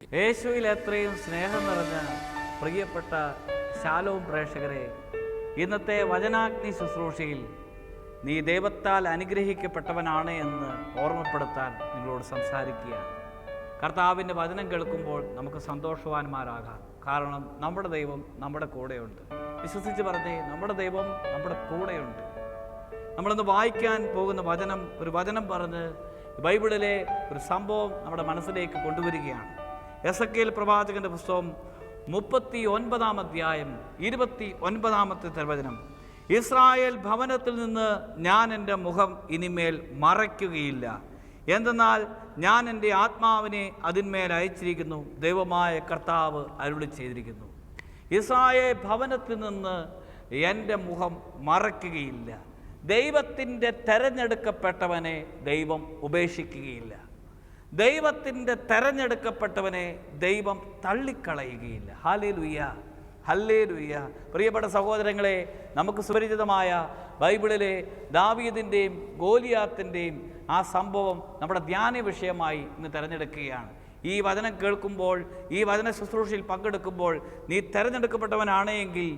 യേശുവിൽ അത്രയും സ്നേഹം നിറഞ്ഞ പ്രിയപ്പെട്ട ശാലവും പ്രേക്ഷകരെ ഇന്നത്തെ വചനാഗ്നി ശുശ്രൂഷയിൽ നീ ദൈവത്താൽ അനുഗ്രഹിക്കപ്പെട്ടവനാണ് എന്ന് ഓർമ്മപ്പെടുത്താൻ നിങ്ങളോട് സംസാരിക്കുകയാണ്. കർത്താവിന്റെ വചനം കേൾക്കുമ്പോൾ നമുക്ക് സന്തോഷവാന്മാരാകാം. കാരണം നമ്മുടെ ദൈവം നമ്മുടെ കൂടെയുണ്ട്. വിശ്വസിച്ച് പറഞ്ഞേ നമ്മുടെ ദൈവം നമ്മുടെ കൂടെയുണ്ട്. നമ്മളിന്ന് വായിക്കാൻ പോകുന്ന വചനം ഒരു വചനം പറഞ്ഞ് ബൈബിളിലെ ഒരു സംഭവം നമ്മുടെ മനസ്സിലേക്ക് കൊണ്ടുവരികയാണ്. എസ് എ പ്രവാചകന്റെ പുസ്തകം മുപ്പത്തി ഒൻപതാം അധ്യായം ഇരുപത്തി ഒൻപതാമത്തെ തിരുവചനം. ഇസ്രായേൽ ഭവനത്തിൽ നിന്ന് ഞാൻ എന്റെ മുഖം ഇനിമേൽ മറയ്ക്കുകയില്ല. എന്തെന്നാൽ ഞാൻ എന്റെ ആത്മാവിനെ അതിന്മേൽ അയച്ചിരിക്കുന്നു. ദൈവമായ കർത്താവ് അരുളി ചെയ്തിരിക്കുന്നു. ഇസ്രായേൽ ഭവനത്തിൽ നിന്ന് എന്റെ മുഖം മറയ്ക്കുകയില്ല. ദൈവത്തിന്റെ തെരഞ്ഞെടുക്കപ്പെട്ടവനെ ദൈവം ഉപേക്ഷിക്കുകയില്ല. ദൈവത്തിന്റെ തെരഞ്ഞെടുക്കപ്പെട്ടവനെ ദൈവം തള്ളിക്കളയുകയില്ല. ഹാലേ ലുയ്യ ഹല്ലേ ലുയ്യ പ്രിയപ്പെട്ട സഹോദരങ്ങളെ നമുക്ക് സുപരിചിതമായ ബൈബിളിലെ ദാവീദിന്റെയും ഗോലിയാത്തിന്റെയും ആ സംഭവം നമ്മുടെ ധ്യാന വിഷയമായി ഇന്ന് തിരഞ്ഞെടുക്കുകയാണ്. ഈ വചനം കേൾക്കുമ്പോൾ ഈ വചന ശുശ്രൂഷയിൽ പങ്കെടുക്കുമ്പോൾ നീ തിരഞ്ഞെടുക്കപ്പെട്ടവനാണെങ്കിൽ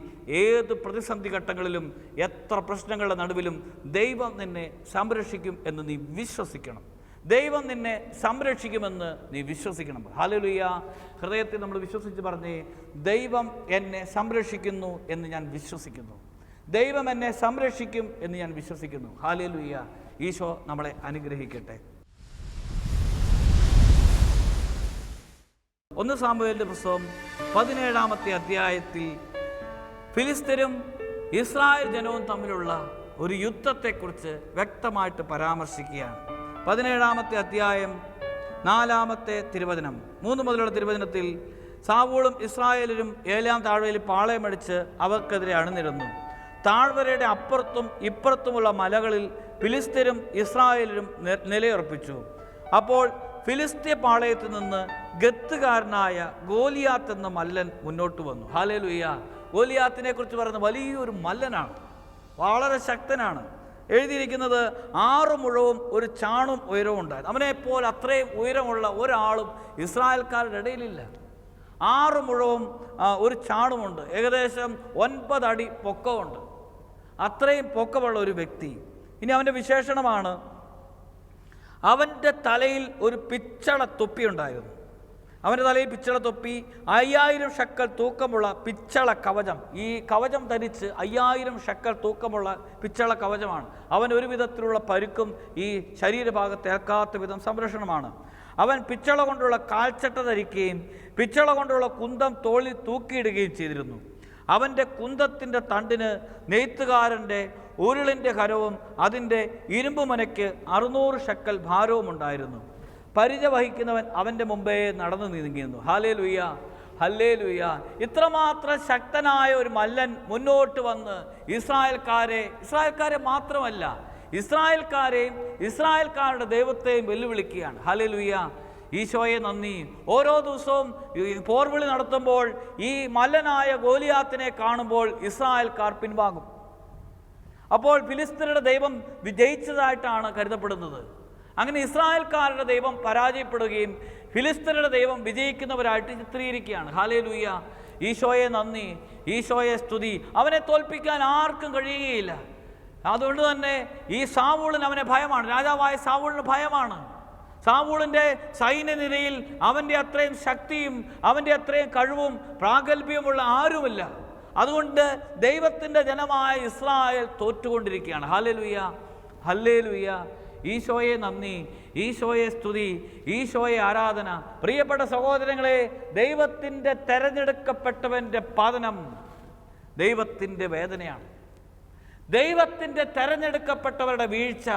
ഏത് പ്രതിസന്ധി ഘട്ടങ്ങളിലും എത്ര പ്രശ്നങ്ങളുടെ നടുവിലും ദൈവം നിന്നെ സംരക്ഷിക്കും എന്ന് നീ വിശ്വസിക്കണം. ദൈവം നിന്നെ സംരക്ഷിക്കുമെന്ന് നീ വിശ്വസിക്കണം. ഹാലലുയ്യ ഹൃദയത്തിൽ നമ്മൾ വിശ്വസിച്ച് പറഞ്ഞേ ദൈവം എന്നെ സംരക്ഷിക്കുന്നു എന്ന് ഞാൻ വിശ്വസിക്കുന്നു. ദൈവം എന്നെ സംരക്ഷിക്കും എന്ന് ഞാൻ വിശ്വസിക്കുന്നു. ഹാലലുയ്യ ഈശോ നമ്മളെ അനുഗ്രഹിക്കട്ടെ. ഒന്ന് സാമ്പുവേലിന്റെ പുസ്തകം പതിനേഴാമത്തെ അധ്യായത്തിൽ ഫിലിസ്തരും ഇസ്രായേൽ ജനവും തമ്മിലുള്ള ഒരു യുദ്ധത്തെക്കുറിച്ച് വ്യക്തമായിട്ട് പരാമർശിക്കുകയാണ്. പതിനേഴാമത്തെ അധ്യായം നാലാമത്തെ തിരുവചനം. മൂന്ന് മുതലുള്ള തിരുവചനത്തിൽ സാവൂളും ഇസ്രായേലരും ഏലാം താഴ്വരയിൽ പാളയമടിച്ച് അവർക്കെതിരെ അണിനിരുന്നു. താഴ്വരയുടെ അപ്പുറത്തും ഇപ്പുറത്തുമുള്ള മലകളിൽ ഫിലിസ്തീനും ഇസ്രായേലരും നിലയുറപ്പിച്ചു. അപ്പോൾ ഫിലിസ്തീയ പാളയത്തിൽ നിന്ന് ഗത്തുകാരനായ ഗോലിയാത്ത് എന്ന മല്ലൻ മുന്നോട്ട് വന്നു. ഹാലേ ലുയ്യ ഗോലിയാത്തിനെ കുറിച്ച് പറയുന്ന വലിയൊരു മല്ലനാണ്. വളരെ ശക്തനാണ്. എഴുതിയിരിക്കുന്നത് ആറ് മുഴവും ഒരു ചാണും ഉയരവും ഉണ്ടായിരുന്നു. അവനെപ്പോൾ അത്രയും ഉയരമുള്ള ഒരാളും ഇസ്രായേൽക്കാരുടെ ഇടയിലില്ല. ആറ് മുഴവും ഒരു ചാണുമുണ്ട്. ഏകദേശം ഒൻപത് അടി പൊക്കമുണ്ട്. അത്രയും പൊക്കമുള്ള ഒരു വ്യക്തി. ഇനി അവന്റെ വിശേഷണമാണ്. അവന്റെ തലയിൽ ഒരു പിച്ചള തൊപ്പി ഉണ്ടായിരുന്നു അവന്റെ തലയിൽ പിച്ചള തൊപ്പി അയ്യായിരം ഷക്കൽ തൂക്കമുള്ള പിച്ചള കവചം. ഈ കവചം ധരിച്ച് അയ്യായിരം ഷക്കൽ തൂക്കമുള്ള പിച്ചള കവചമാണ്. അവൻ ഒരു വിധത്തിലുള്ള പരുക്കും ഈ ശരീരഭാഗത്ത് ഏൽക്കാത്ത വിധം സംരക്ഷണമാണ്. അവൻ പിച്ചള കൊണ്ടുള്ള കാൽച്ചട്ട ധരിക്കുകയും പിച്ചള കൊണ്ടുള്ള കുന്തം തോളിൽ തൂക്കിയിടുകയും ചെയ്തിരുന്നു. അവന്റെ കുന്തത്തിന്റെ തണ്ടിന് നെയ്ത്തുകാരന്റെ ഉരുളിന്റെ ഹരവും അതിന്റെ ഇരുമ്പ് മനയ്ക്ക് അറുന്നൂറ് ഷക്കൽ ഭാരവും ഉണ്ടായിരുന്നു പരിച വഹിക്കുന്നവൻ അവന്റെ മുമ്പേ നടന്നു നീങ്ങിയിരുന്നു ഹാലേ ലുയ്യ ഹല്ലേ ലുയ്യ ഇത്രമാത്രം ശക്തനായ ഒരു മല്ലൻ മുന്നോട്ട് വന്ന് ഇസ്രായേൽക്കാരെ ഇസ്രായേൽക്കാരെ മാത്രമല്ല ഇസ്രായേൽക്കാരെയും ഇസ്രായേൽക്കാരുടെ ദൈവത്തെയും വെല്ലുവിളിക്കുകയാണ്. ഹലേ ലുയ്യ ഈശോയെ നന്ദി. ഓരോ ദിവസവും പോർവിളി നടത്തുമ്പോൾ ഈ മല്ലനായ ഗോലിയാത്തിനെ കാണുമ്പോൾ ഇസ്രായേൽക്കാർ പിൻവാങ്ങും. അപ്പോൾ ഫിലിസ്തീനയുടെ ദൈവം വിജയിച്ചതായിട്ടാണ് കരുതപ്പെടുന്നത്. അങ്ങനെ ഇസ്രായേൽക്കാരുടെ ദൈവം പരാജയപ്പെടുകയും ഫിലിസ്തീനയുടെ ദൈവം വിജയിക്കുന്നവരായിട്ട് ചിത്രീകരിക്കുകയാണ്. ഹാലേ ലൂയ ഈശോയെ നന്ദി. ഈശോയെ സ്തുതി. അവനെ തോൽപ്പിക്കാൻ ആർക്കും കഴിയുകയില്ല. അതുകൊണ്ട് തന്നെ ഈ സാവൂളിന് അവനെ ഭയമാണ്. രാജാവായ സാവൂളിന് ഭയമാണ്. സാവൂളിന്റെ സൈന്യനിരയിൽ അവന്റെ അത്രയും ശക്തിയും അവന്റെ അത്രയും കഴിവും പ്രാഗൽഭ്യമുള്ള ആരുമില്ല. അതുകൊണ്ട് ദൈവത്തിന്റെ ജനമായ ഇസ്രായേൽ തോറ്റുകൊണ്ടിരിക്കുകയാണ്. ഹല്ലേ ലുയ്യ ഹല്ലേ ലുയ്യ ഈശോയെ നന്ദി ഈശോയെ സ്തുതി ഈശോയെ ആരാധന. പ്രിയപ്പെട്ട സഹോദരങ്ങളെ ദൈവത്തിന്റെ തെരഞ്ഞെടുക്കപ്പെട്ടവന്റെ പതനം ദൈവത്തിന്റെ വേദനയാണ്. ദൈവത്തിന്റെ തെരഞ്ഞെടുക്കപ്പെട്ടവരുടെ വീഴ്ച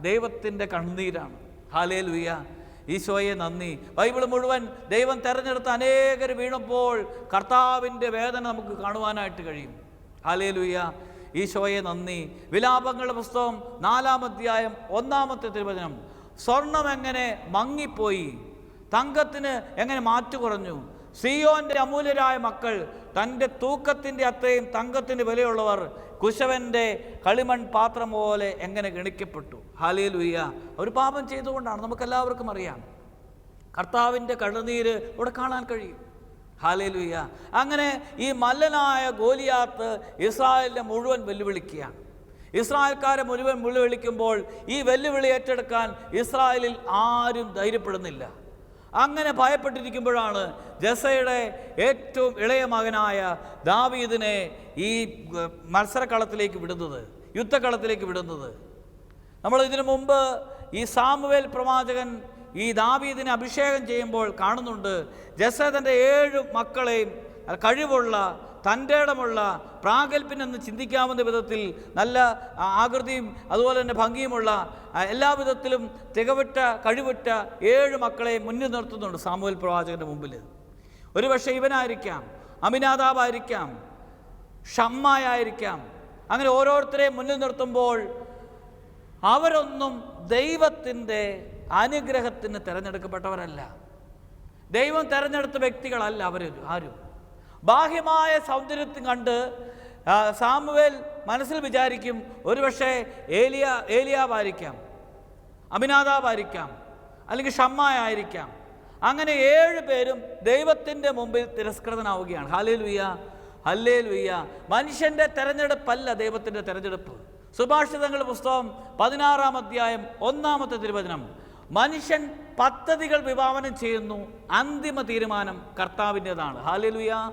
ദൈവത്തിന്റെ കണ്ണീരാണ് ഹാലേ ലുയ്യ ഈശോയെ നന്ദി. ബൈബിൾ മുഴുവൻ ദൈവം തെരഞ്ഞെടുത്ത അനേകർ വീണപ്പോൾ കർത്താവിന്റെ വേദന നമുക്ക് കാണുവാനായിട്ട് കഴിയും. ഹാലേ ലുയ്യ ഈശോയെ നന്ദി. വിലാപങ്ങളുടെ പുസ്തകം നാലാം അധ്യായം ഒന്നാമത്തെ തിരുവചനം. സ്വർണം എങ്ങനെ മങ്ങിപ്പോയി? തങ്കത്തിന് എങ്ങനെ മാറ്റു കുറഞ്ഞു? സിയോന്റെ അമൂല്യരായ മക്കൾ തന്റെ തൂക്കത്തിന്റെ അത്രയും തങ്കത്തിന് വിലയുള്ളവർ കുശവന്റെ കളിമൺ പാത്രം പോലെ എങ്ങനെ ഗണിക്കപ്പെട്ടു? ഹാലിയിൽ ഉയ്യ ഒരു പാപം ചെയ്തുകൊണ്ടാണ് നമുക്കെല്ലാവർക്കും അറിയാം. കർത്താവിന്റെ കണ്ണുനീര് ഇവിടെ കാണാൻ കഴിയും. ഹാലേലുയ്യ അങ്ങനെ ഈ മല്ലനായ ഗോലിയാത്ത് ഇസ്രായേലിനെ മുഴുവൻ വെല്ലുവിളിക്കുകയാണ്. ഇസ്രായേൽക്കാരെ മുഴുവൻ വെല്ലുവിളിക്കുമ്പോൾ ഈ വെല്ലുവിളി ഏറ്റെടുക്കാൻ ഇസ്രായേലിൽ ആരും ധൈര്യപ്പെടുന്നില്ല. അങ്ങനെ ഭയപ്പെട്ടിരിക്കുമ്പോഴാണ് ജസയുടെ ഏറ്റവും ഇളയ മകനായ ദാവീദിനെ ഈ മത്സരക്കളത്തിലേക്ക് വിടുന്നത് യുദ്ധക്കളത്തിലേക്ക് വിടുന്നത്. നമ്മൾ ഇതിനു മുമ്പ് ഈ സാമുവേൽ പ്രവാചകൻ ഈ ദാവീദിനെ അഭിഷേകം ചെയ്യുമ്പോൾ കാണുന്നുണ്ട് ജസേദന്റെ ഏഴ് മക്കളെയും കഴിവുള്ള തന്റെ ഇടമുള്ള പ്രാഗൽഭ്യനെന്ന് ചിന്തിക്കാവുന്ന വിധത്തിൽ നല്ല ആകൃതിയും അതുപോലെ തന്നെ ഭംഗിയുമുള്ള എല്ലാ വിധത്തിലും തികവിട്ട കഴിവുറ്റ ഏഴ് മക്കളെ മുന്നിൽ നിർത്തുന്നുണ്ട് സാമൂഹ്യ പ്രവാചകന്റെ മുമ്പിൽ. ഒരുപക്ഷെ ഇവനായിരിക്കാം അമിനാതാബായിരിക്കാം ഷമ്മായായിരിക്കാം. അങ്ങനെ ഓരോരുത്തരെയും മുന്നിൽ നിർത്തുമ്പോൾ അവരൊന്നും ദൈവത്തിന്റെ അനുഗ്രഹത്തിന് തിരഞ്ഞെടുക്കപ്പെട്ടവരല്ല. ദൈവം തിരഞ്ഞെടുത്ത വ്യക്തികളല്ല അവർ ആരും. ബാഹ്യമായ സൗന്ദര്യത്തിൽ കണ്ട് സാമുവേൽ മനസ്സിൽ വിചാരിക്കും ഒരുപക്ഷെ ഏലിയ ഏലിയാവായിരിക്കാം അമിനാദാവായിരിക്കാം അല്ലെങ്കിൽ ഷമ്മായായിരിക്കാം അങ്ങനെ ഏഴ് പേരും ദൈവത്തിന്റെ മുമ്പിൽ തിരസ്കൃതനാവുകയാണ്. ഹാലേൽ ലുയ്യ ഹല്ലേൽ ലുയ്യ മനുഷ്യന്റെ തിരഞ്ഞെടുപ്പല്ല ദൈവത്തിന്റെ തിരഞ്ഞെടുപ്പ്. സുഭാഷിതങ്ങളുടെ പുസ്തകം പതിനാറാം അധ്യായം ഒന്നാമത്തെ തിരുവചനം. മനുഷ്യൻ പദ്ധതികൾ വിഭാവനം ചെയ്യുന്നു അന്തിമ തീരുമാനം കർത്താവിന്റെതാണ്. ഹാലേ ലുയ്യ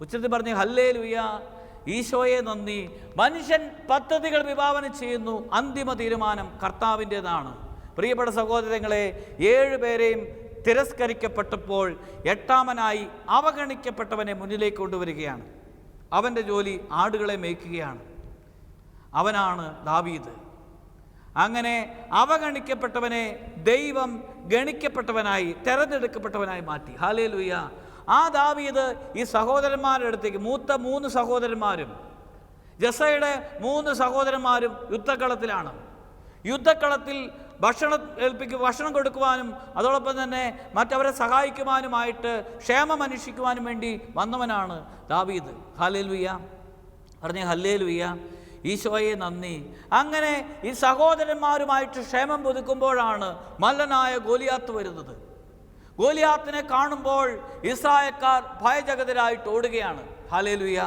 ഉച്ചത്തിൽ പറഞ്ഞു ഹല്ലേ ലുയ്യ ഈശോയെ നന്ദി. മനുഷ്യൻ പദ്ധതികൾ വിഭാവനം ചെയ്യുന്നു അന്തിമ തീരുമാനം കർത്താവിന്റെതാണ്. പ്രിയപ്പെട്ട സഹോദരങ്ങളെ ഏഴ് പേരെയും തിരസ്കരിക്കപ്പെട്ടപ്പോൾ എട്ടാമനായി അവഗണിക്കപ്പെട്ടവനെ മുന്നിലേക്ക് കൊണ്ടുവരികയാണ്. അവന്റെ ജോലി ആടുകളെ മേയ്ക്കുകയാണ്. അവനാണ് ദാവീദ്. അങ്ങനെ അവഗണിക്കപ്പെട്ടവനെ ദൈവം ഗണിക്കപ്പെട്ടവനായി തെരഞ്ഞെടുക്കപ്പെട്ടവനായി മാറ്റി. ഹാലേ ലുയ്യ ആ ദാവീദ് ഈ സഹോദരന്മാരുടെ അടുത്തേക്ക് മൂത്ത മൂന്ന് സഹോദരന്മാരും ജസയുടെ മൂന്ന് സഹോദരന്മാരും യുദ്ധക്കളത്തിലാണ്. യുദ്ധക്കളത്തിൽ ഭക്ഷണം ഏൽപ്പിക്കും ഭക്ഷണം കൊടുക്കുവാനും അതോടൊപ്പം തന്നെ മറ്റവരെ സഹായിക്കുവാനുമായിട്ട് ക്ഷേമം അന്വേഷിക്കുവാനും വേണ്ടി വന്നവനാണ് ദാവീദ്. ഹലേ ലുയ്യ പറഞ്ഞ ഹല്ലേ ലുയ്യ ഈശോയെ നന്ദി. അങ്ങനെ ഈ സഹോദരന്മാരുമായിട്ട് ക്ഷേമം പുതുക്കുമ്പോഴാണ് മല്ലനായ ഗോലിയാത്ത് വരുന്നത്. ഗോലിയാത്തിനെ കാണുമ്പോൾ ഇസ്രായേൽക്കാർ ഭയജഗതരായിട്ട് ഓടുകയാണ്. ഹലേലുയ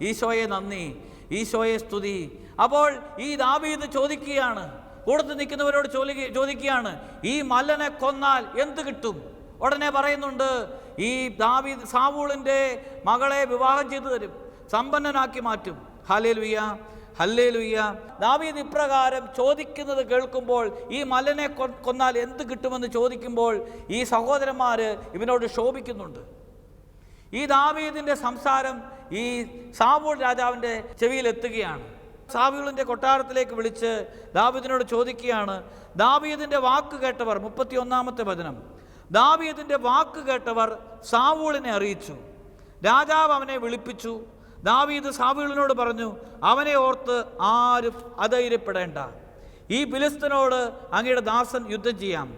ഈശോയെ നന്ദി. ഈശോയെ സ്തുതി. അപ്പോൾ ഈ ദാവീദ് ചോദിക്കുകയാണ്. കൂടത്ത് നിൽക്കുന്നവരോട് ചോദിക്ക ചോദിക്കുകയാണ് ഈ മല്ലനെ കൊന്നാൽ എന്ത് കിട്ടും? ഉടനെ പറയുന്നുണ്ട് ഈ ദാവീദ് സാവൂളിന്റെ മകളെ വിവാഹം ചെയ്തു തരും. സമ്പന്നനാക്കി മാറ്റും. ഹാലേലുയ്യ ഹല്ലേലുയ്യ ദാവീദ് ഇപ്രകാരം ചോദിക്കുന്നത് കേൾക്കുമ്പോൾ ഈ മലനെ കൊന്നാൽ എന്ത് കിട്ടുമെന്ന് ചോദിക്കുമ്പോൾ ഈ സഹോദരന്മാർ ഇവനോട് ശോഭിക്കുന്നുണ്ട്. ഈ ദാവീദിന്റെ സംസാരം ഈ സാവൂൾ രാജാവിന്റെ ചെവിയിലെത്തുകയാണ് സാവൂളിന്റെ കൊട്ടാരത്തിലേക്ക് വിളിച്ച് ദാവീദിനോട് ചോദിക്കുകയാണ് ദാവീദിന്റെ വാക്ക് കേട്ടവർ മുപ്പത്തി ഒന്നാമത്തെ വചനം ദാവീദിന്റെ വാക്ക് കേട്ടവർ സാവൂളിനെ അറിയിച്ചു. രാജാവ് അവനെ വിളിപ്പിച്ചു. ദാവീദ് സാവൂളിനോട് പറഞ്ഞു അവനെ ഓർത്ത് ആരും അധൈര്യപ്പെടേണ്ട. ഈ ഫിലിസ്തീനോട് അങ്ങയുടെ ദാസൻ യുദ്ധം ചെയ്യാം.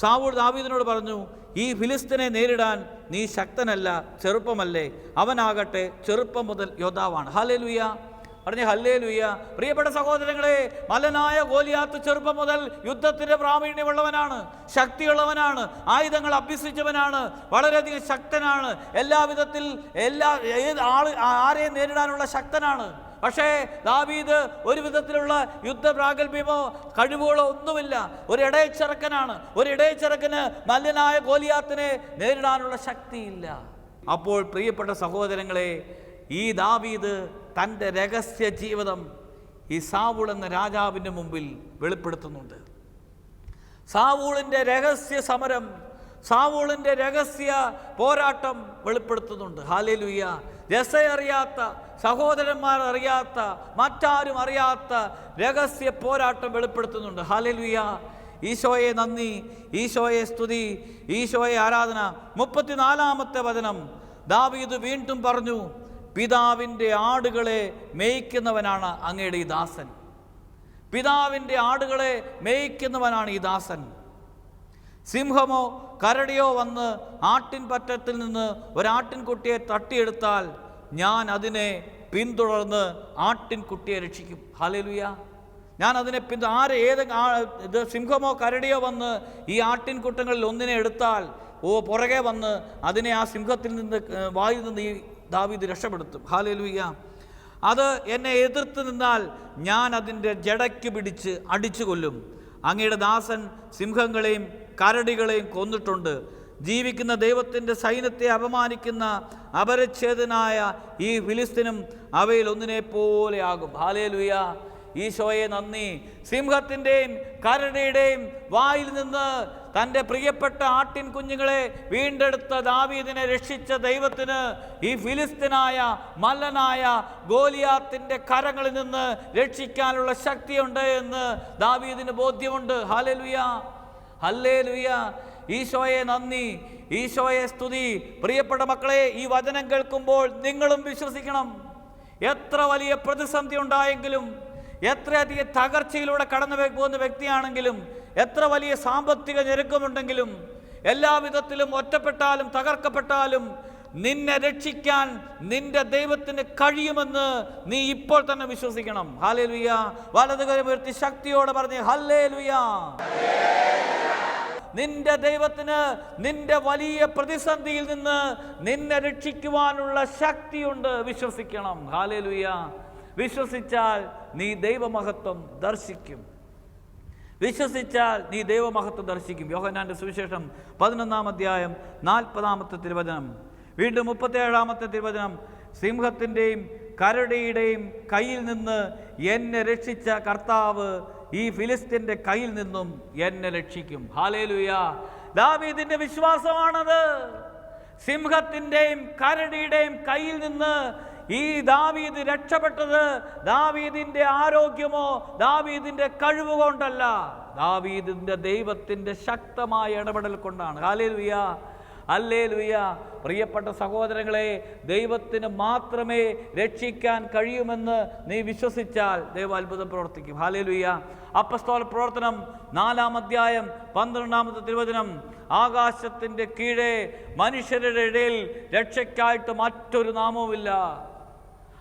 സാവൂൾ ദാവീദിനോട് പറഞ്ഞു ഈ ഫിലിസ്തീനെ നേരിടാൻ നീ ശക്തനല്ല ചെറുപ്പമല്ലേ. അവനാകട്ടെ ചെറുപ്പം മുതൽ യോദ്ധാവാണ്. ഹാലേ പറഞ്ഞ ഹല്ലേ ലുയ്യ പ്രിയപ്പെട്ട സഹോദരങ്ങളെ മലനായ ഗോലിയാത്ത് ചെറുപ്പം മുതൽ യുദ്ധത്തിന്റെ പ്രാവീണ്യമുള്ളവനാണ് ശക്തിയുള്ളവനാണ് ആയുധങ്ങൾ അഭ്യസിച്ചവനാണ് വളരെയധികം ശക്തനാണ് എല്ലാവിധത്തിൽ എല്ലാ ഏത് ആൾ ആരെയും നേരിടാനുള്ള ശക്തനാണ്. പക്ഷേ ദാവീദ് ഒരു വിധത്തിലുള്ള യുദ്ധ പ്രാഗൽഭ്യമോ കഴിവുകളോ ഒന്നുമില്ല. ഒരു ഇടയച്ചിറക്കനാണ് ഒരു ഇടയച്ചിറക്കന് മല്യനായ ഗോലിയാത്തിനെ നേരിടാനുള്ള ശക്തിയില്ല. അപ്പോൾ പ്രിയപ്പെട്ട സഹോദരങ്ങളെ ഈ ദാവീദ് തന്റെ രഹസ്യ ജീവിതം ഈ സാവുൾ എന്ന രാജാവിന്റെ മുമ്പിൽ വെളിപ്പെടുത്തുന്നുണ്ട്. സാവൂളിന്റെ രഹസ്യ സമരം സാവൂളിന്റെ രഹസ്യ പോരാട്ടം വെളിപ്പെടുത്തുന്നുണ്ട്. ഹാലേലുയ്യ രസ അറിയാത്ത സഹോദരന്മാർ അറിയാത്ത മറ്റാരും അറിയാത്ത രഹസ്യ പോരാട്ടം വെളിപ്പെടുത്തുന്നുണ്ട്. ഹാലേലുയ്യ ഈശോയെ നന്ദി ഈശോയെ സ്തുതി ഈശോയെ ആരാധന. മുപ്പത്തിനാലാമത്തെ വചനം. ദാവീദ് വീണ്ടും പറഞ്ഞു പിതാവിന്റെ ആടുകളെ മേയ്ക്കുന്നവനാണ് അങ്ങയുടെ ഈ ദാസൻ. പിതാവിന്റെ ആടുകളെ മേയ്ക്കുന്നവനാണ് ഈ ദാസൻ. സിംഹമോ കരടിയോ വന്ന് ആട്ടിൻ പറ്റത്തിൽ നിന്ന് ഒരാട്ടിൻകുട്ടിയെ തട്ടിയെടുത്താൽ ഞാൻ അതിനെ പിന്തുടർന്ന് ആട്ടിൻകുട്ടിയെ രക്ഷിക്കും. ഹലലുയ ഞാൻ അതിനെ പിന്തു ആര് ഏത് ഇത് സിംഹമോ കരടിയോ വന്ന് ഈ ആട്ടിൻകുട്ടങ്ങളിൽ ഒന്നിനെ എടുത്താൽ ഓ പുറകെ വന്ന് അതിനെ ആ സിംഹത്തിൽ നിന്ന് വായിൽ നിന്ന് ഈ ദാവീദ് രക്ഷപ്പെടുത്തും. ഹാലേലുയ്യ അത് എന്നെ എതിർത്ത് നിന്നാൽ ഞാൻ അതിന്റെ ജടയ്ക്ക് പിടിച്ച് അടിച്ചു കൊല്ലും. അങ്ങയുടെ ദാസൻ സിംഹങ്ങളെയും കരടികളെയും കൊന്നിട്ടുണ്ട്. ജീവിക്കുന്ന ദൈവത്തിന്റെ സൈന്യത്തെ അപമാനിക്കുന്ന അപരച്ഛേദനായ ഈ ഫിലിസ്തീനും അവയിൽ ഒന്നിനെ പോലെയാകും ഹാലേലുയ ഈശോയെ നന്ദി. സിംഹത്തിന്റെയും കരടിയുടെയും വായിൽ നിന്ന് തന്റെ പ്രിയപ്പെട്ട ആട്ടിൻ കുഞ്ഞുങ്ങളെ വീണ്ടെടുത്ത ദാവീദിനെ രക്ഷിച്ച ദൈവത്തിന് ഈ ഫിലിസ്തീനായ മല്ലനായ ഗോലിയാത്തിന്റെ കരങ്ങളിൽ നിന്ന് രക്ഷിക്കാനുള്ള ശക്തിയുണ്ട് എന്ന് ദാവീദിന് ബോധ്യമുണ്ട്. ഹാലലുയ ഹല്ലേലുയ. ഈശോയെ നന്ദി. ഈശോയെ സ്തുതി. പ്രിയപ്പെട്ട മക്കളെ ഈ വചനം കേൾക്കുമ്പോൾ നിങ്ങളും വിശ്വസിക്കണം. എത്ര വലിയ പ്രതിസന്ധി ഉണ്ടായെങ്കിലും എത്രയധികം തകർച്ചയിലൂടെ കടന്നു പോകുന്ന വ്യക്തിയാണെങ്കിലും എത്ര വലിയ സാമ്പത്തിക ഞെരുക്കമുണ്ടെങ്കിലും എല്ലാവിധത്തിലും ഒറ്റപ്പെട്ടാലും തകർക്കപ്പെട്ടാലും നിന്നെ രക്ഷിക്കാൻ നിന്റെ ദൈവത്തിന് കഴിയുമെന്ന് നീ ഇപ്പോൾ തന്നെ വിശ്വസിക്കണം. ഹാലേ ലുയ വലതുകരം ഉയർത്തി ശക്തിയോടെ പറഞ്ഞ് ഹല്ലേ നിന്റെ ദൈവത്തിന് നിന്റെ വലിയ പ്രതിസന്ധിയിൽ നിന്ന് നിന്നെ രക്ഷിക്കുവാനുള്ള ശക്തിയുണ്ട്. വിശ്വസിക്കണം. ഹാലേലുയ വിശ്വസിച്ചാൽ നീ ദൈവമഹത്വം ദർശിക്കും. വിശ്വസിച്ചാൽ നീ ദൈവമഹത്വം ദർശിക്കും. യോഹനാന്റെ സുവിശേഷം പതിനൊന്നാം അധ്യായം നാൽപ്പതാമത്തെ തിരുവചനം. വീണ്ടും മുപ്പത്തേഴാമത്തെ തിരുവചനം. സിംഹത്തിന്റെയും കരടിയുടെയും കയ്യിൽ നിന്ന് എന്നെ രക്ഷിച്ച കർത്താവ് ഈ ഫിലിസ്തീന്റെ കയ്യിൽ നിന്നും എന്നെ രക്ഷിക്കും. ഹാലേലുയ ദാവീദിന്റെ വിശ്വാസമാണത്. സിംഹത്തിന്റെയും കരടിയുടെയും കയ്യിൽ നിന്ന് ഈ ദാവീദ് രക്ഷപ്പെട്ടത് ദാവീദിന്റെ ആരോഗ്യമോ ദാവീദിന്റെ കഴിവ് കൊണ്ടല്ല. ദാവീദിന്റെ ദൈവത്തിന്റെ ശക്തമായ ഇടപെടൽ കൊണ്ടാണ്. ഹാലേലുയ ലുയ അല്ലേ ലുയ പ്രിയപ്പെട്ട സഹോദരങ്ങളെ ദൈവത്തിന് മാത്രമേ രക്ഷിക്കാൻ കഴിയുമെന്ന് നീ വിശ്വസിച്ചാൽ ദൈവം അത്ഭുതം പ്രവർത്തിക്കും. ഹാലേ ലുയ അപ്പസ്തോല പ്രവർത്തനം നാലാം അധ്യായം പന്ത്രണ്ടാമത്തെ തിരുവചനം ആകാശത്തിന്റെ കീഴെ മനുഷ്യരുടെ ഇടയിൽ രക്ഷയ്ക്കായിട്ട് മറ്റൊരു നാമവുമില്ല.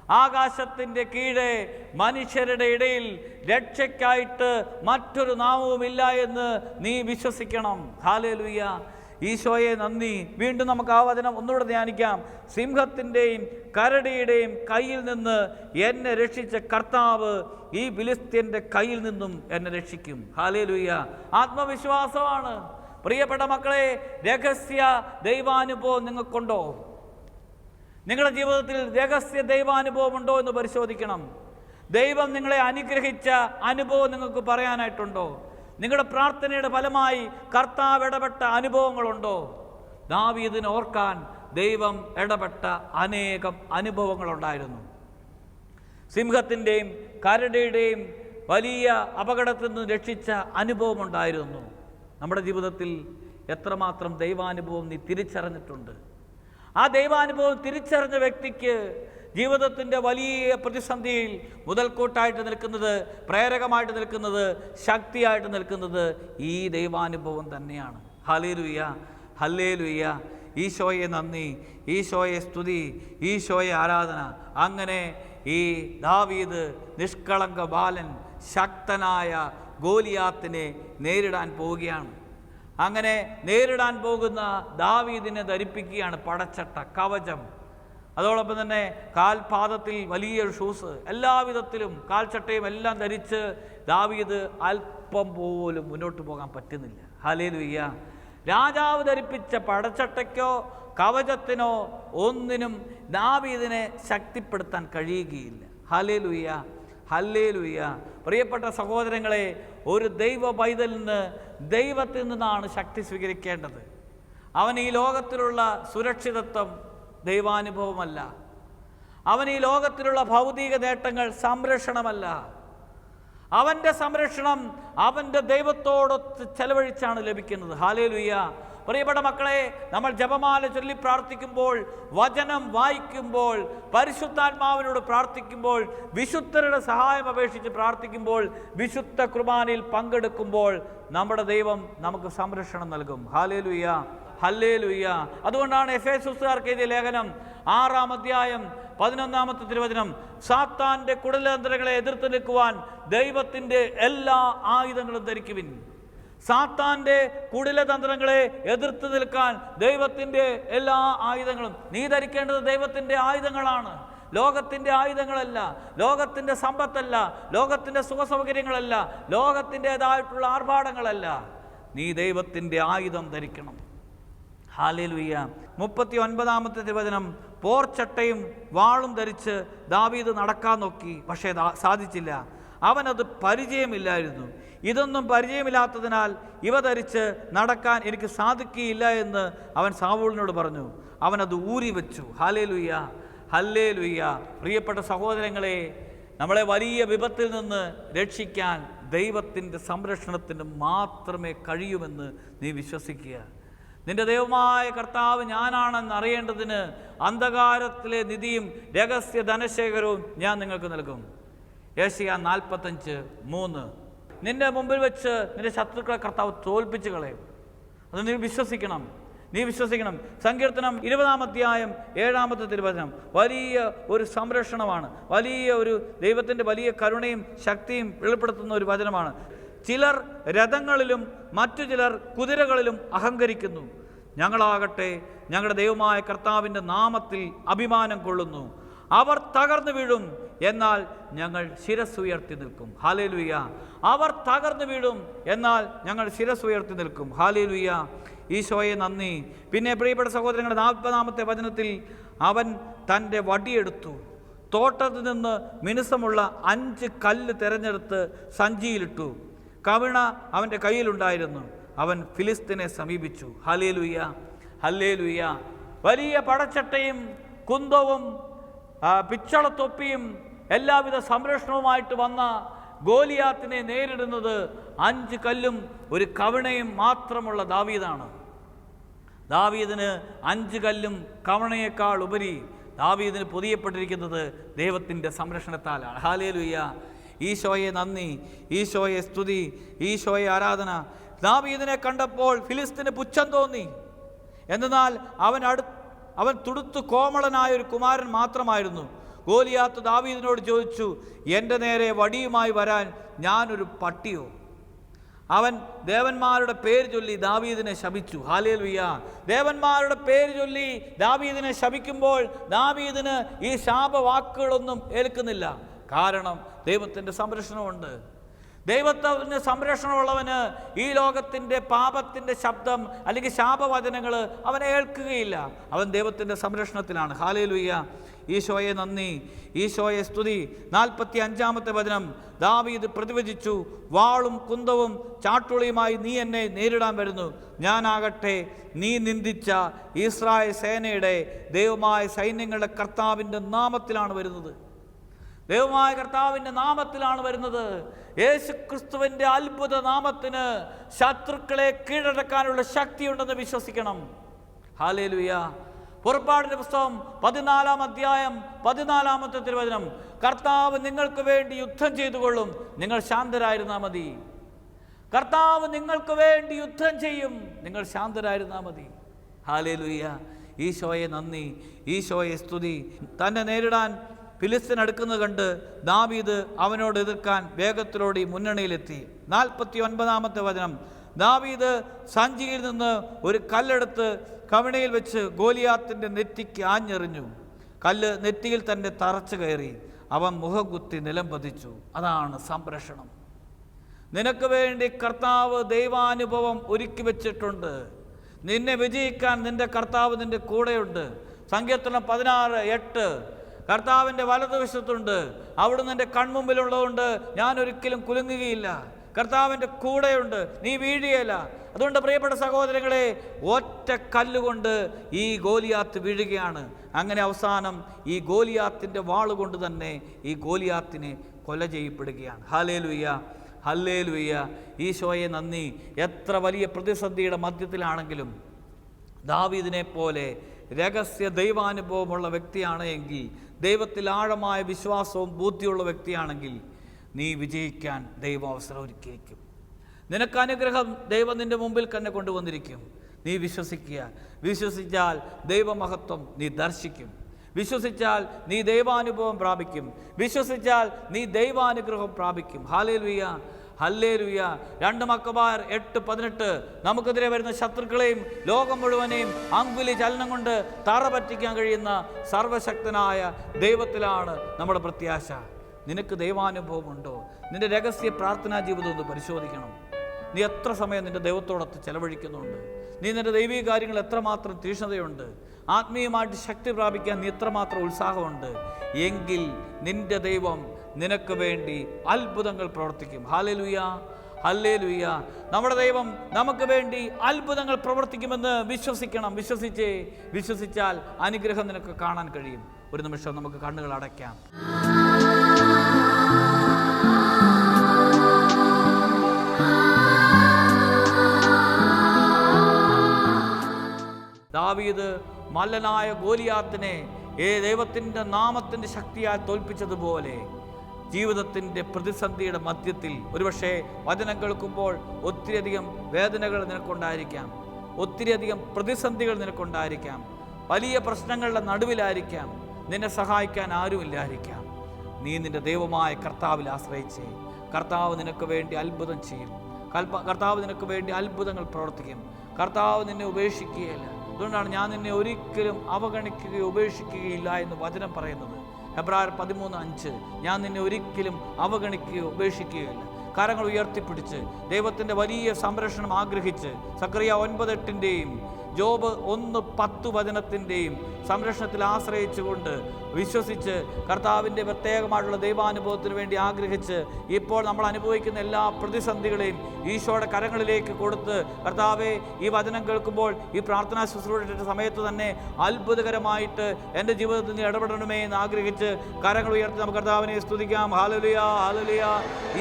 ആകാശത്തിന്റെ കീഴെ മനുഷ്യരുടെ ഇടയിൽ രക്ഷയ്ക്കായിട്ട് മറ്റൊരു നാമവുമില്ല എന്ന് നീ വിശ്വസിക്കണം. ഹാലേലുയ്യ ഈശോയെ നന്ദി. വീണ്ടും നമുക്ക് ആ വചനം ഒന്നുകൂടെ ധ്യാനിക്കാം. സിംഹത്തിന്റെയും കരടിയുടെയും കയ്യിൽ നിന്ന് എന്നെ രക്ഷിച്ച കർത്താവ് ഈ ഫിലിസ്ത്യന്റെ കയ്യിൽ നിന്നും എന്നെ രക്ഷിക്കും. ഹാലേലുയ്യ ആത്മവിശ്വാസമാണ്. പ്രിയപ്പെട്ട മക്കളെ രഹസ്യ ദൈവാനുഭവം നിങ്ങൾക്കുണ്ടോ? നിങ്ങളുടെ ജീവിതത്തിൽ രഹസ്യ ദൈവാനുഭവം ഉണ്ടോ എന്ന് പരിശോധിക്കണം. ദൈവം നിങ്ങളെ അനുഗ്രഹിച്ച അനുഭവം നിങ്ങൾക്ക് പറയാനായിട്ടുണ്ടോ? നിങ്ങളുടെ പ്രാർത്ഥനയുടെ ഫലമായി കർത്താവ് ഇടപെട്ട അനുഭവങ്ങളുണ്ടോ? ദാവീദിന് ഓർക്കാൻ ദൈവം ഇടപെട്ട അനേകം അനുഭവങ്ങളുണ്ടായിരുന്നു. സിംഹത്തിന്റെയും കരടിയുടെയും വലിയ അപകടത്തിൽ നിന്ന് രക്ഷിച്ച അനുഭവമുണ്ടായിരുന്നു. നമ്മുടെ ജീവിതത്തിൽ എത്രമാത്രം ദൈവാനുഭവം നീ തിരിച്ചറിഞ്ഞിട്ടുണ്ട്? ആ ദൈവാനുഭവം തിരിച്ചറിഞ്ഞ വ്യക്തിക്ക് ജീവിതത്തിന്റെ വലിയ പ്രതിസന്ധിയിൽ മുതൽക്കൂട്ടായിട്ട് നിൽക്കുന്നത് പ്രേരകമായിട്ട് നിൽക്കുന്നത് ശക്തിയായിട്ട് നിൽക്കുന്നത് ഈ ദൈവാനുഭവം തന്നെയാണ്. ഹലേലുയ്യ ഹല്ലേലുയ്യ ഈശോയെ നന്ദി ഈശോയെ സ്തുതി ഈശോയെ ആരാധന. അങ്ങനെ ഈ ദാവീദ് നിഷ്കളങ്ക ബാലൻ ശക്തനായ ഗോലിയാത്തിനെ നേരിടാൻ പോവുകയാണ്. അങ്ങനെ നേരിടാൻ പോകുന്ന ദാവീദിനെ ധരിപ്പിക്കുകയാണ് പടച്ചട്ട കവചം. അതോടൊപ്പം തന്നെ കാൽപാദത്തിൽ വലിയ ഷൂസ് എല്ലാവിധത്തിലും കാൽച്ചട്ടയും എല്ലാം ധരിച്ച് ദാവീദ് അല്പം പോലും മുന്നോട്ട് പോകാൻ പറ്റുന്നില്ല. ഹലേലുയ്യ രാജാവ് ധരിപ്പിച്ച പടച്ചട്ടയ്ക്കോ കവചത്തിനോ ഒന്നിനും ദാവീദിനെ ശക്തിപ്പെടുത്താൻ കഴിയുകയില്ല. ഹലേലുയ്യ ഹല്ലേലുയ്യ പ്രിയപ്പെട്ട സഹോദരങ്ങളെ ഒരു ദൈവ നിന്ന് ദൈവത്തിൽ നിന്നാണ് ശക്തി സ്വീകരിക്കേണ്ടത്. അവൻ ഈ ലോകത്തിലുള്ള സുരക്ഷിതത്വം ദൈവാനുഭവമല്ല. അവൻ ഈ ലോകത്തിലുള്ള ഭൗതിക നേട്ടങ്ങൾ സംരക്ഷണമല്ല. അവന്റെ സംരക്ഷണം അവന്റെ ദൈവത്തോടൊത്ത് ചെലവഴിച്ചാണ് ലഭിക്കുന്നത്. ഹാലേലുയ്യ പ്രിയപ്പെട്ട മക്കളെ നമ്മൾ ജപമാല ചൊല്ലി പ്രാർത്ഥിക്കുമ്പോൾ വചനം വായിക്കുമ്പോൾ പരിശുദ്ധാത്മാവിനോട് പ്രാർത്ഥിക്കുമ്പോൾ വിശുദ്ധരുടെ സഹായം അപേക്ഷിച്ച് പ്രാർത്ഥിക്കുമ്പോൾ വിശുദ്ധ കുർബാനയിൽ പങ്കെടുക്കുമ്പോൾ നമ്മുടെ ദൈവം നമുക്ക് സംരക്ഷണം നൽകും. ഹാലേലുയ്യ ഹല്ലേലുയ്യ അതുകൊണ്ടാണ് എഫ് എസുകാർക്ക് എഴുതിയ ലേഖനം ആറാം അധ്യായം പതിനൊന്നാമത്തെ തിരുവചനം സാത്താന്റെ കുടലതന്ത്രങ്ങളെ എതിർത്ത് നിൽക്കുവാൻ ദൈവത്തിന്റെ എല്ലാ ആയുധങ്ങളും ധരിക്കുവിൻ. സാത്താന്റെ കുടിലതന്ത്രങ്ങളെ എതിർത്ത് നിൽക്കാൻ ദൈവത്തിന്റെ എല്ലാ ആയുധങ്ങളും നീ ധരിക്കേണ്ടത് ദൈവത്തിന്റെ ആയുധങ്ങളാണ്. ലോകത്തിന്റെ ആയുധങ്ങളല്ല ലോകത്തിന്റെ സമ്പത്തല്ല ലോകത്തിന്റെ സുഖസൗകര്യങ്ങളല്ല ലോകത്തിന്റെതായിട്ടുള്ള ആർഭാടങ്ങളല്ല. നീ ദൈവത്തിന്റെ ആയുധം ധരിക്കണം. ഹാലേലുയ്യ മുപ്പത്തി ഒൻപതാമത്തെ തിരുവചനം പോർച്ചട്ടയും വാളും ധരിച്ച് ദാവീദ് നടക്കാൻ നോക്കി പക്ഷേ സാധിച്ചില്ല. അവനത് പരിചയമില്ലായിരുന്നു. ഇതൊന്നും പരിചയമില്ലാത്തതിനാൽ ഇവ ധരിച്ച് നടക്കാൻ എനിക്ക് സാധിക്കുകയില്ല എന്ന് അവൻ സാവൂളിനോട് പറഞ്ഞു. അവനത് ഊരി വെച്ചു. ഹാലേ ലുയ്യ ഹല്ലേ ലുയ്യ പ്രിയപ്പെട്ട സഹോദരങ്ങളെ നമ്മളെ വലിയ വിപത്തിൽ നിന്ന് രക്ഷിക്കാൻ ദൈവത്തിന്റെ സംരക്ഷണത്തിന് മാത്രമേ കഴിയുമെന്ന് നീ വിശ്വസിക്കുക. നിന്റെ ദൈവമായ കർത്താവ് ഞാനാണെന്ന് അറിയേണ്ടതിന് അന്ധകാരത്തിലെ നിധിയും രഹസ്യ ധനശേഖരവും ഞാൻ നിങ്ങൾക്ക് നൽകും. ഏഷ്യ നാൽപ്പത്തഞ്ച് മൂന്ന്. നിന്റെ മുമ്പിൽ വെച്ച് നിന്റെ ശത്രുക്കളെ കർത്താവ് തോൽപ്പിച്ച് കളയും. അത് നീ വിശ്വസിക്കണം. നീ വിശ്വസിക്കണം. സങ്കീർത്തനം ഇരുപതാം ഏഴാമത്തെ തിരുവചനം. വലിയ ഒരു സംരക്ഷണമാണ്. വലിയ ഒരു ദൈവത്തിന്റെ വലിയ കരുണയും ശക്തിയും വെളിപ്പെടുത്തുന്ന ഒരു വചനമാണ്. ചിലർ രഥങ്ങളിലും മറ്റു ചിലർ കുതിരകളിലും അഹങ്കരിക്കുന്നു. ഞങ്ങളാകട്ടെ ഞങ്ങളുടെ ദൈവമായ കർത്താവിന്റെ നാമത്തിൽ അഭിമാനം കൊള്ളുന്നു. അവർ തകർന്നു വീഴും എന്നാൽ ഞങ്ങൾ ശിരസ് ഉയർത്തി നിൽക്കും. ഹാലേലുയ്യ അവർ തകർന്നു വീഴും എന്നാൽ ഞങ്ങൾ ശിരസ് ഉയർത്തി നിൽക്കും. ഹാലേലുയ്യ ഈശോയെ നന്ദി. പിന്നെ പ്രിയപ്പെട്ട സഹോദരങ്ങളുടെ നാൽപ്പതാമത്തെ വചനത്തിൽ അവൻ തന്റെ വടിയെടുത്തു. തോട്ടത്തിൽ നിന്ന് മിനുസമുള്ള അഞ്ച് കല്ല് തിരഞ്ഞെടുത്ത് സഞ്ചിയിലിട്ടു. കവിണ അവന്റെ കയ്യിലുണ്ടായിരുന്നു. അവൻ ഫിലിസ്തീനെ സമീപിച്ചു. ഹലേലുയ്യ ഹല്ലേലുയ്യ വലിയ പടച്ചട്ടയും കുന്തവും പിച്ചളത്തൊപ്പിയും എല്ലാവിധ സംരക്ഷണവുമായിട്ട് വന്ന ഗോലിയാത്തിനെ നേരിടുന്നത് അഞ്ച് കല്ലും ഒരു കവണയും മാത്രമുള്ള ദാവീദാണ്. ദാവീദിന് അഞ്ച് കല്ലും കവണയേക്കാൾ ഉപരി ദാവീദിന് പൊതിയപ്പെട്ടിരിക്കുന്നത് ദൈവത്തിന്റെ സംരക്ഷണത്താലാണ്. ഹാലേലുയ്യ ഈശോയെ നന്ദി. ഈശോയെ സ്തുതി. ഈശോയെ ആരാധന. ദാവീദിനെ കണ്ടപ്പോൾ ഫിലിസ്തീന് പുച്ഛം തോന്നി. എന്നാൽ അവൻ അടു അവൻ തുടുത്തു കോമളനായ ഒരു കുമാരൻ മാത്രമായിരുന്നു. ഗോലിയാത്ത് ദാവീദിനോട് ചോദിച്ചു എന്റെ നേരെ വടിയുമായി വരാൻ ഞാനൊരു പട്ടിയോ? അവൻ ദേവന്മാരുടെ പേര് ചൊല്ലി ദാവീദിനെ ശപിച്ചു. ഹാലേലുയ്യ ദേവന്മാരുടെ പേര് ചൊല്ലി ദാവീദിനെ ശപിക്കുമ്പോൾ ദാവീദിന് ഈ ശാപവാക്കുകളൊന്നും ഏൽക്കുന്നില്ല. കാരണം ദൈവത്തിന്റെ സംരക്ഷണമുണ്ട്. ദൈവത്തിന് സംരക്ഷണമുള്ളവന് ഈ ലോകത്തിന്റെ പാപത്തിന്റെ ശബ്ദം അല്ലെങ്കിൽ ശാപവചനങ്ങൾ അവനെ ഏൽക്കുകയില്ല. അവൻ ദൈവത്തിന്റെ സംരക്ഷണത്തിലാണ്. ഹാലയിലുയ്യ ഈശോയെ നന്ദി. ഈശോയെ സ്തുതി. നാൽപ്പത്തി അഞ്ചാമത്തെ വചനം. ദാവീദ് പ്രതിവചിച്ചു വാളും കുന്തവും ചാട്ടുളിയുമായി നീ എന്നെ നേരിടാൻ വരുന്നു. ഞാനാകട്ടെ നീ നിന്ദിച്ച ഇസ്രായേൽ സേനയുടെ ദൈവമായ സൈന്യങ്ങളുടെ കർത്താവിന്റെ നാമത്തിലാണ് വരുന്നത്. ദൈവമായ കർത്താവിന്റെ നാമത്തിലാണ് വരുന്നത്. യേശു ക്രിസ്തുവിന്റെ അത്ഭുത നാമത്തിന് ശത്രുക്കളെ കീഴടക്കാനുള്ള ശക്തിയുണ്ടെന്ന് വിശ്വസിക്കണം. ഹാലേലുയ പുറപ്പാടിന്റെ പുസ്തകം പതിനാലാം അധ്യായം പതിനാലാമത്തെ തിരുവചനം. കർത്താവ് നിങ്ങൾക്ക് വേണ്ടി യുദ്ധം ചെയ്തുകൊള്ളും. നിങ്ങൾ ശാന്തരായിരുന്നാൽ മതി. കർത്താവ് നിങ്ങൾക്ക് വേണ്ടി യുദ്ധം ചെയ്യും. നിങ്ങൾ ശാന്തരായിരുന്നാൽ മതി. ഹാലേലുയ്യ ഈശോയെ നന്ദി. ഈശോയെ സ്തുതി. തന്നെ നേരിടാൻ ഫിലിസ്തീൻ അടുക്കുന്നത് കണ്ട് ദാവീദ് അവനോട് എതിർക്കാൻ വേഗത്തിലോടി മുന്നണിയിലെത്തി. നാൽപ്പത്തി ഒൻപതാമത്തെ വചനം. ദാവീദ് സഞ്ചിയിൽ നിന്ന് ഒരു കല്ലെടുത്ത് കവിണയിൽ വെച്ച് ഗോലിയാത്തിന്റെ നെറ്റിക്ക് ആഞ്ഞെറിഞ്ഞു. കല്ല് നെറ്റിയിൽ തന്നെ തറച്ചു കയറി. അവൻ മുഖകുത്തി നിലം പതിച്ചു അതാണ് സംരക്ഷണം. നിനക്ക് വേണ്ടി കർത്താവ് ദൈവാനുഭവം ഒരുക്കി വെച്ചിട്ടുണ്ട്. നിന്നെ വിജയിക്കാൻ നിന്റെ കർത്താവ് നിന്റെ കൂടെയുണ്ട്. സങ്കീർത്തനം പതിനാറ് എട്ട്. കർത്താവിന്റെ വലതുവശത്തുണ്ട്. അവിടുന്ന് എന്റെ കൺമുമ്പിലുള്ളതുകൊണ്ട് ഞാൻ ഒരിക്കലും കുലുങ്ങുകയില്ല. കർത്താവിന്റെ കൂടെയുണ്ട്. നീ വീഴുകയില്ല. അതുകൊണ്ട് പ്രിയപ്പെട്ട സഹോദരങ്ങളെ ഒറ്റ കല്ലുകൊണ്ട് ഈ ഗോലിയാത്ത് വീഴുകയാണ്. അങ്ങനെ അവസാനം ഈ ഗോലിയാത്തിന്റെ വാളുകൊണ്ട് തന്നെ ഈ ഗോലിയാത്തിനെ കൊല ചെയ്യപ്പെടുകയാണ്. ഹാലേ ലുയ്യ ഹല്ലേ ലുയ്യ ഈശോയെ നന്ദി. എത്ര വലിയ പ്രതിസന്ധിയുടെ മധ്യത്തിലാണെങ്കിലും ദാവീദിനെ പോലെ രഹസ്യ ദൈവാനുഭവമുള്ള വ്യക്തിയാണ് എങ്കിൽ ദൈവത്തിൽ ആഴമായ വിശ്വാസവും ബുദ്ധിയുള്ള വ്യക്തിയാണെങ്കിൽ നീ വിജയിക്കാൻ ദൈവം അവസരം ഒരുക്കിയിരിക്കും നിനക്ക് അനുഗ്രഹം ദൈവം നിന്റെ മുമ്പിൽ തന്നെ കൊണ്ടുവന്നിരിക്കും. നീ വിശ്വസിക്കുക. വിശ്വസിച്ചാൽ ദൈവമഹത്വം നീ ദർശിക്കും. വിശ്വസിച്ചാൽ നീ ദൈവാനുഭവം പ്രാപിക്കും. വിശ്വസിച്ചാൽ നീ ദൈവാനുഗ്രഹം പ്രാപിക്കും. ഹാലേ ലുയ്യ ഹല്ലേ ലുയ്യ രണ്ട് മക്കബാർ എട്ട് പതിനെട്ട്. നമുക്കെതിരെ വരുന്ന ശത്രുക്കളെയും ലോകം മുഴുവനെയും അങ്കുലി ചലനം കൊണ്ട് തറ പറ്റിക്കാൻ കഴിയുന്ന സർവശക്തനായ ദൈവത്തിലാണ് നമ്മുടെ പ്രത്യാശ. നിനക്ക് ദൈവാനുഭവമുണ്ടോ? നിന്റെ രഹസ്യ പ്രാർത്ഥനാ ജീവിതം ഒന്ന് പരിശോധിക്കണം. നീ എത്ര സമയം നിന്റെ ദൈവത്തോടൊത്ത് ചെലവഴിക്കുന്നുണ്ട്? നീ നിന്റെ ദൈവീക കാര്യങ്ങൾ എത്രമാത്രം തീഷ്ണതയുണ്ട്? ആത്മീയമായിട്ട് ശക്തി പ്രാപിക്കാൻ നീ എത്രമാത്രം ഉത്സാഹമുണ്ട്? എങ്കിൽ നിന്റെ ദൈവം നിനക്ക് വേണ്ടി അത്ഭുതങ്ങൾ പ്രവർത്തിക്കും. ഹാലലുയ ഹല്ലേ ലുയ്യ നമ്മുടെ ദൈവം നമുക്ക് വേണ്ടി അത്ഭുതങ്ങൾ പ്രവർത്തിക്കുമെന്ന് വിശ്വസിക്കണം. വിശ്വസിച്ചേ വിശ്വസിച്ചാൽ അനുഗ്രഹം നിനക്ക് കാണാൻ കഴിയും. ഒരു നിമിഷം നമുക്ക് കണ്ണുകൾ അടയ്ക്കാം. ദാവീദ് മല്ലനായ ഗോലിയാത്തിനെ ഏ ദൈവത്തിന്റെ നാമത്തിന്റെ ശക്തിയാൽ തോൽപ്പിച്ചതുപോലെ ജീവിതത്തിന്റെ പ്രതിസന്ധിയുടെ മധ്യത്തിൽ ഒരുപക്ഷെ വചനം കേൾക്കുമ്പോൾ ഒത്തിരിയധികം വേദനകൾ നിനക്കുണ്ടായിരിക്കാം. ഒത്തിരിയധികം പ്രതിസന്ധികൾ നിനക്കുണ്ടായിരിക്കാം. വലിയ പ്രശ്നങ്ങളുടെ നടുവിലായിരിക്കാം. നിന്നെ സഹായിക്കാൻ ആരുമില്ലായിരിക്കാം. നീ നിന്റെ ദൈവമായ കർത്താവിൽ ആശ്രയിച്ച് കർത്താവ് നിനക്ക് വേണ്ടി അത്ഭുതം ചെയ്യും. കൽപ്പ കർത്താവ് നിനക്ക് വേണ്ടി അത്ഭുതങ്ങൾ പ്രവർത്തിക്കും. കർത്താവ് നിന്നെ ഉപേക്ഷിക്കുകയില്ല. അതുകൊണ്ടാണ് ഞാൻ നിന്നെ ഒരിക്കലും അവഗണിക്കുകയോ ഉപേക്ഷിക്കുകയില്ല എന്ന് വചനം പറയുന്നത്. ഹെബ്രായർ പതിമൂന്ന് അഞ്ച് ഞാൻ നിന്നെ ഒരിക്കലും അവഗണിക്കുകയോ ഉപേക്ഷിക്കുകയില്ല. കരങ്ങൾ ഉയർത്തിപ്പിടിച്ച് ദൈവത്തിന്റെ വലിയ സംരക്ഷണം ആഗ്രഹിച്ച് സക്രിയ ഒൻപത് എട്ടിന്റെയും ജോബ് ഒന്ന് പത്ത് വചനത്തിന്റെയും സംരക്ഷണത്തിൽ ആശ്രയിച്ചുകൊണ്ട് വിശ്വസിച്ച് കർത്താവിന്റെ പ്രത്യേകമായിട്ടുള്ള ദൈവാനുഭവത്തിന് വേണ്ടി ആഗ്രഹിച്ച് ഇപ്പോൾ നമ്മൾ അനുഭവിക്കുന്ന എല്ലാ പ്രതിസന്ധികളെയും ഈശോയുടെ കരങ്ങളിലേക്ക് കൊടുത്ത് കർത്താവെ ഈ വചനം കേൾക്കുമ്പോൾ ഈ പ്രാർത്ഥനാ ശുശ്രൂഷയുടെ സമയത്ത് തന്നെ അത്ഭുതകരമായിട്ട് എന്റെ ജീവിതത്തിൽ നിന്ന് ഇടപെടണമേ എന്ന് ആഗ്രഹിച്ച് കരങ്ങൾ ഉയർത്തി നമുക്ക് കർത്താവിനെ സ്തുതിക്കാം. ഹാലലിയ ഹാലലിയ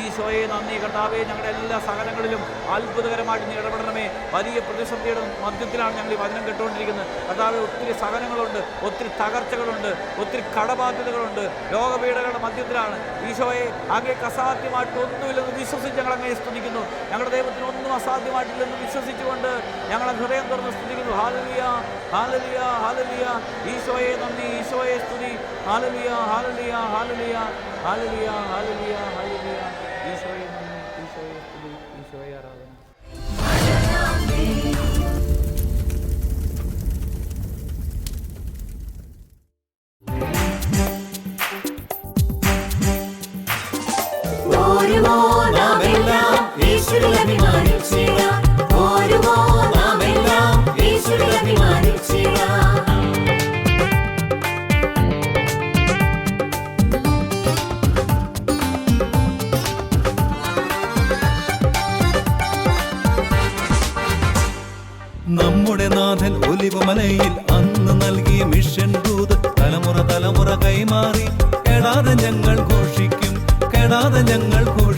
ഈശോയെ നന്ദി. കർത്താവെ ഞങ്ങളുടെ എല്ലാ സഹനങ്ങളിലും അത്ഭുതകരമായിട്ട് നീ ഇടപെടണമേ. വലിയ പ്രതിസന്ധിയുടെ മധ്യത്തിലാണ് ഞങ്ങൾ ഈ വചനം കേട്ടുകൊണ്ടിരിക്കുന്നത് കർത്താവെ ഒത്തിരി സഹനങ്ങളുണ്ട് ഒത്തിരി തകർച്ചകളുണ്ട് ഒത്തിരി കടബാധ്യതകളുണ്ട്. രോഗപീഠകളുടെ മധ്യത്തിലാണ്. ഈശോയെ അങ്ങേക്ക് അസാധ്യമായിട്ട് ഒന്നുമില്ലെന്ന് വിശ്വസിച്ച് ഞങ്ങൾ അങ്ങനെ സ്തുതിക്കുന്നു. ഞങ്ങളുടെ ദൈവത്തിന് ഒന്നും അസാധ്യമായിട്ടില്ലെന്ന് വിശ്വസിച്ചുകൊണ്ട് ഞങ്ങളെ ഹൃദയം തുറന്ന് സ്തുതിക്കുന്നു. ഹാലലിയ ഹാലലിയ ഹാലലിയ. ഈശോയെ നന്ദി ഈശോയെ സ്തുതി. ഹാലലിയ ഹാലലിയ ഹാലലിയ ഹാലലിയ ഹാലലിയ ഹാലലിയ. ഒലിവമലയിൽ അന്ന് നൽകിയ മിഷൻ ദൂത് തലമുറ തലമുറ കൈമാറി. കെടാതെ ഞങ്ങൾ ഘോഷിക്കും കെടാതെ ഞങ്ങൾ ഘോഷിക്കും.